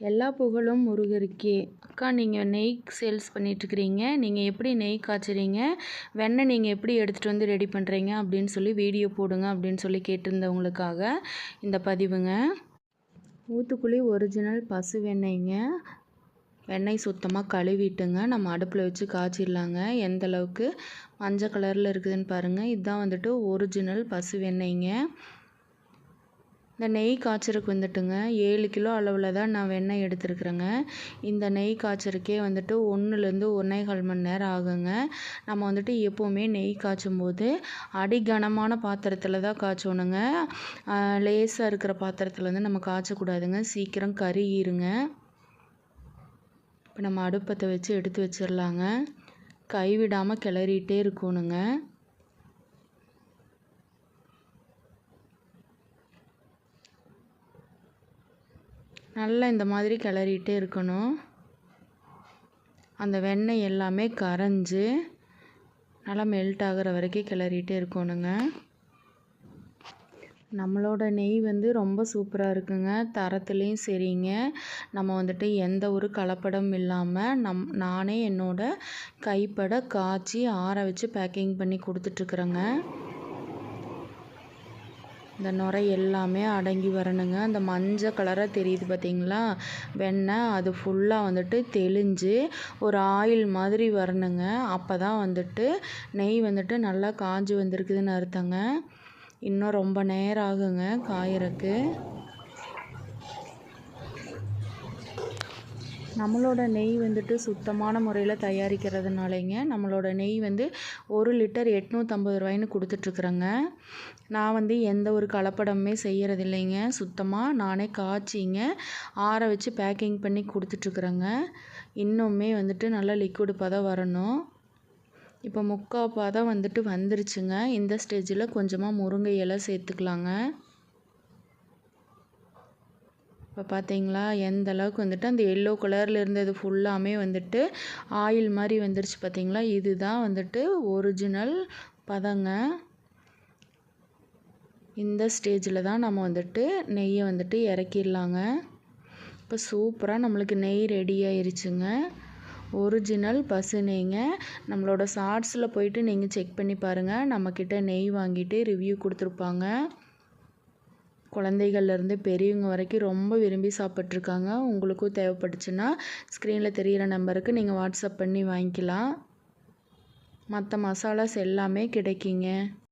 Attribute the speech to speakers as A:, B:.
A: எல்லா புகழும் முருகருக்கே. அக்கா நீங்கள் நெய் சேல்ஸ் பண்ணிகிட்ருக்கிறீங்க நீங்கள் எப்படி நெய் காய்ச்சுறீங்க? வெண்ணெய் நீங்கள் எப்படி எடுத்துகிட்டு வந்து ரெடி பண்ணுறீங்க அப்படின்னு சொல்லி வீடியோ போடுங்க அப்படின்னு சொல்லி கேட்டிருந்தவங்களுக்காக இந்த பதிவுங்க. ஊத்துக்குழி ஒரிஜினல் பசு வெண்ணெய்ங்க. வெண்ணெய் சுத்தமாக கழுவிட்டுங்க. நம்ம அடுப்பில் வச்சு காய்ச்சிடலாங்க எந்த அளவுக்கு? மஞ்சள் கலரில் இருக்குதுன்னு பாருங்கள் இதுதான் வந்துட்டு ஒரிஜினல் பசு வெண்ணெய்ங்க. இந்த நெய் காய்ச்சறக்கு வந்துட்டுங்க ஏழு கிலோ அளவில் தான் நான் வெண்ணெய் எடுத்துருக்குறேங்க. இந்த நெய் காய்ச்சறக்கே வந்துட்டு ஒன்றுலேருந்து ஒன்றேகால் மணி நேரம் ஆகுங்க. நம்ம வந்துட்டு எப்போவுமே நெய் காய்ச்சும் போது அடிகனமான பாத்திரத்தில் தான் காய்ச்சணுங்க. லேசாக இருக்கிற பாத்திரத்தில் வந்து நம்ம காய்ச்சக்கூடாதுங்க. சீக்கிரம் கருகிருங்க. இப்போ நம்ம அடுப்பத்தை வச்சு எடுத்து வச்சிடலாங்க கைவிடாமல் கிளறிட்டே இருக்கணுங்க. நல்லா இந்த மாதிரி கிளறிட்டே இருக்கணும். அந்த வெண்ணெய் எல்லாமே கரைஞ்சி நல்லா மெல்ட் ஆகிற வரைக்கும் கிளறிட்டே இருக்கணுங்க. நம்மளோட நெய் வந்து ரொம்ப சூப்பராக இருக்குங்க. தரத்துலேயும் சரிங்க. நம்ம வந்துட்டு எந்த ஒரு கலப்படம் இல்லாமல் நம் நானே என்னோடய கைப்பட காய்ச்சி ஆற வச்சு பேக்கிங் பண்ணி கொடுத்துட்ருக்குறேங்க இந்த நுரை எல்லாமே அடங்கி வரணுங்க. அந்த மஞ்சள் கலராக தெரியுது பார்த்தீங்களா வெண்ணெய் அது ஃபுல்லாக வந்துட்டு தெளிஞ்சு ஒரு ஆயில் மாதிரி வரணுங்க. அப்போ தான் வந்துட்டு நெய் வந்துட்டு நல்லா காஞ்சி வந்திருக்குதுன்னு அர்த்தங்க. இன்னும் ரொம்ப நேரம் ஆகுங்க காயறக்கு. நம்மளோட நெய் வந்துட்டு சுத்தமான முறையில் தயாரிக்கிறதுனாலேங்க நம்மளோட நெய் வந்து ஒரு லிட்டர் எட்நூற்றம்பது ரூபாய்ன்னு கொடுத்துட்ருக்குறேங்க. நான் வந்து எந்த ஒரு கலப்படமுமே செய்கிறது இல்லைங்க சுத்தமாக நானே காய்ச்சிங்க ஆற வச்சு பேக்கிங் பண்ணி கொடுத்துட்ருக்குறேங்க. இன்னுமே வந்துட்டு நல்லா லிக்விடு பதம் வரணும். இப்போ முக்கால் பதம் வந்துட்டு வந்துருச்சுங்க. இந்த ஸ்டேஜில் கொஞ்சமாக முருங்கை இலை சேர்த்துக்கலாங்க. இப்போ பார்த்தீங்களா எந்த அளவுக்கு வந்துட்டு அந்த எல்லோ கலரில் இருந்தது ஃபுல்லாமே வந்துட்டு ஆயில் மாதிரி வந்துருச்சு பார்த்தீங்களா இதுதான் வந்துட்டு ஒரிஜினல் பதங்க. இந்த ஸ்டேஜில் தான் நம்ம வந்துட்டு நெய்யை வந்துட்டு இறக்கிடலாங்க. இப்போ சூப்பராக நம்மளுக்கு நெய் ரெடி ஆயிருச்சுங்க. ஒரிஜினல் பசு நெய்ங்க. நம்மளோட ஷார்ட்ஸில் போயிட்டு நீங்கள் செக் பண்ணி பாருங்கள் நம்மக்கிட்ட நெய் வாங்கிட்டு ரிவ்யூ கொடுத்துருப்பாங்க. குழந்தைகள்லேருந்து பெரியவங்க வரைக்கும் ரொம்ப விரும்பி சாப்பிட்ருக்காங்க. உங்களுக்கும் தேவைப்பட்டுச்சுன்னா ஸ்க்ரீனில் தெரிகிற நம்பருக்கு நீங்கள் வாட்ஸ்அப் பண்ணி வாங்கிக்கலாம். மற்ற மசாலாஸ் எல்லாமே கிடைக்குங்க.